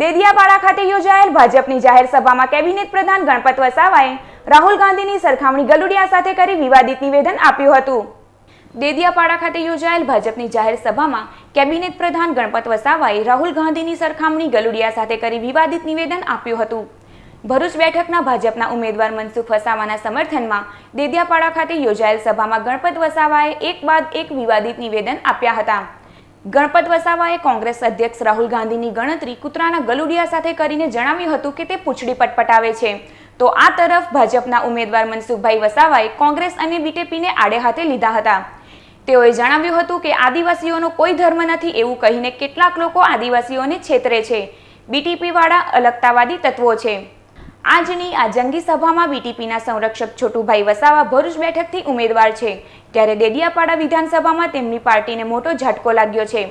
દેદિયાપાડા ખાતે યોજાયેલ ભાજપની જાહેર સભામાં કેબિનેટ પ્રધાન ગણપત વસાવાએ રાહુલ ગાંધીની સરખામણી ગલુડિયા સાથે કરી વિવાદિત નિવેદન આપ્યું હતું. દેદિયાપાડા ખાતે યોજાયેલ ભાજપની જાહેર સભામાં કેબિનેટ પ્રધાન ગણપત વસાવાએ રાહુલ ગાંધીની સરખામણી ગલુડિયા સાથે કરી વિવાદિત નિવેદન આપ્યું હતું. ભરૂચ બેઠકના ભાજપના ઉમેદવાર મનસુખ વસાવાના સમર્થનમાં દેદિયાપાડા ખાતે યોજાયેલ સભામાં ગણપત વસાવાએ એક બાદ એક વિવાદિત નિવેદન આપ્યા હતા. ગણપત વસાવાએ કોંગ્રેસ અધ્યક્ષ રાહુલ ગાંધીની ગણતરી કૂતરાના ગલુડિયા સાથે કરીને જણાવ્યું હતું કે તે પૂંછડી પટપટાવે છે. તો આ તરફ ભાજપના ઉમેદવાર મનસુખભાઈ વસાવાએ કોંગ્રેસ અને બીટેપીને આડે હાથે લીધા હતા. તેઓએ જણાવ્યું હતું કે આદિવાસીઓનો કોઈ ધર્મ નથી એવું કહીને કેટલાક લોકો આદિવાસીઓને છેતરે છે. બીટીપીવાળા અલગતાવાદી તત્વો છે. આજની આ જંગી સભામાં બીટીપીના સંરક્ષક છોટુભાઈ વસાવા ભરૂચ બેઠકથી ઉમેદવાર છે. ત્યારે દેડિયાપાડા વિધાનસભામાં તેમની પાર્ટીને મોટો ઝટકો લાગ્યો છે.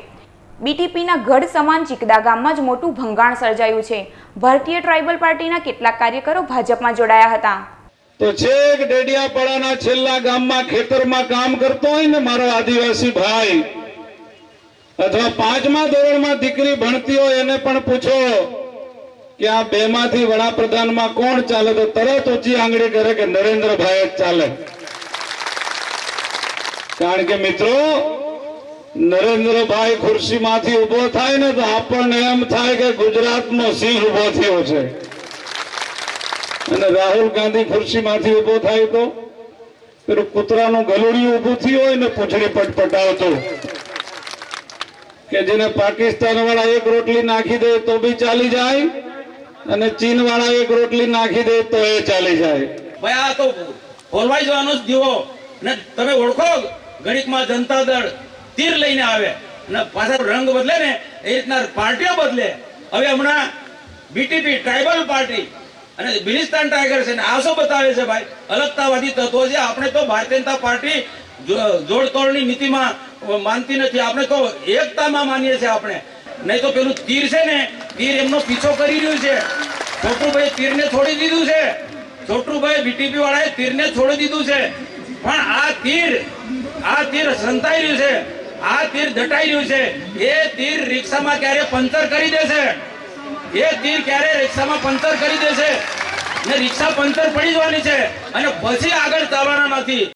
બીટીપીના ગઢ સમાન ચીકદા ગામમાં જ મોટું ભંગાણ સર્જાયું છે. ભારતીય ટ્રાઇબલ પાર્ટીના કેટલાક કાર્યકરો ભાજપમાં જોડાયા હતા. તો છેક ડેડિયાપાડાના છેલ્લા ગામમાં, ખેતરમાં કામ કરતો હોય ને મારો આદિવાસી ભાઈ, અથવા પાંચમા ધોરણમાં દીકરી ભણતી હોય એને પણ પૂછો કે આ બે માંથી વડાપ્રધાનમાં કોણ ચાલે તો તરત ઊંચી આંગળી કરે કે નરેન્દ્રભાઈ જ ચાલે. કારણ કે મિત્રો, નરેન્દ્રભાઈ ખુરશીમાંથી ઊભો થાય ને તો આપણને એમ થાય કે ગુજરાતનો સિંહ ઊભો થયો છે. અને રાહુલ ગાંધી ખુરશીમાંથી ઊભો થાય તો પેલું કૂતરાનું ગલુડિયું ઊભું થયું હોય ને પૂંછડી પટપટાવતો. કે જેને પાકિસ્તાન વાળા એક રોટલી નાખી દે તો બી ચાલી જાય. અને ચીન વાળા એક રોટલી નાખી દે તો એ ચાલી જાય. ભાઈ, આ તો ખોલવાઈ જવાનો જ દીવો. ને તમે ઓળખો, ગણિતમાં જનતા દળ તીર લઈને આવે. અને પાછા રંગ બદલે ને, એ રીતના પાર્ટીઓ બદલે. હવે હમણાં બીટીપી ટ્રાઇબલ પાર્ટી અને બિલિસ્તાન ટાઈગર છે ને, આ શું બતાવે છે ભાઈ? અલગતાવાદી તત્વો છે. આપણે તો ભારતીય જનતા પાર્ટી જોડતોડની નીતિમાં માનતી નથી. આપણે તો એકતામાં માનીએ છીએ આપણે. નહીં તો પેલું તીર છે ને, તીર એમનો પીછો કરી રહ્યું છે. છોટુભાઈ તીરને છોડી દીધું છે. છોટુભાઈ બીટીપી વાળાએ તીરને છોડી દીધું છે. પણ આ તીર આ તીર સંતાઈ રહ્યું છે. આ તીર દટાઈ રહ્યું છે. એ તીર રિક્ષામાં ક્યારે પંચર કરી દેશે? એ તીર ક્યારે રિક્ષામાં પંચર કરી દેશે? ને રિક્ષા પંચર પડી જવાની છે. અને પછી આગળ ચાલવાના નથી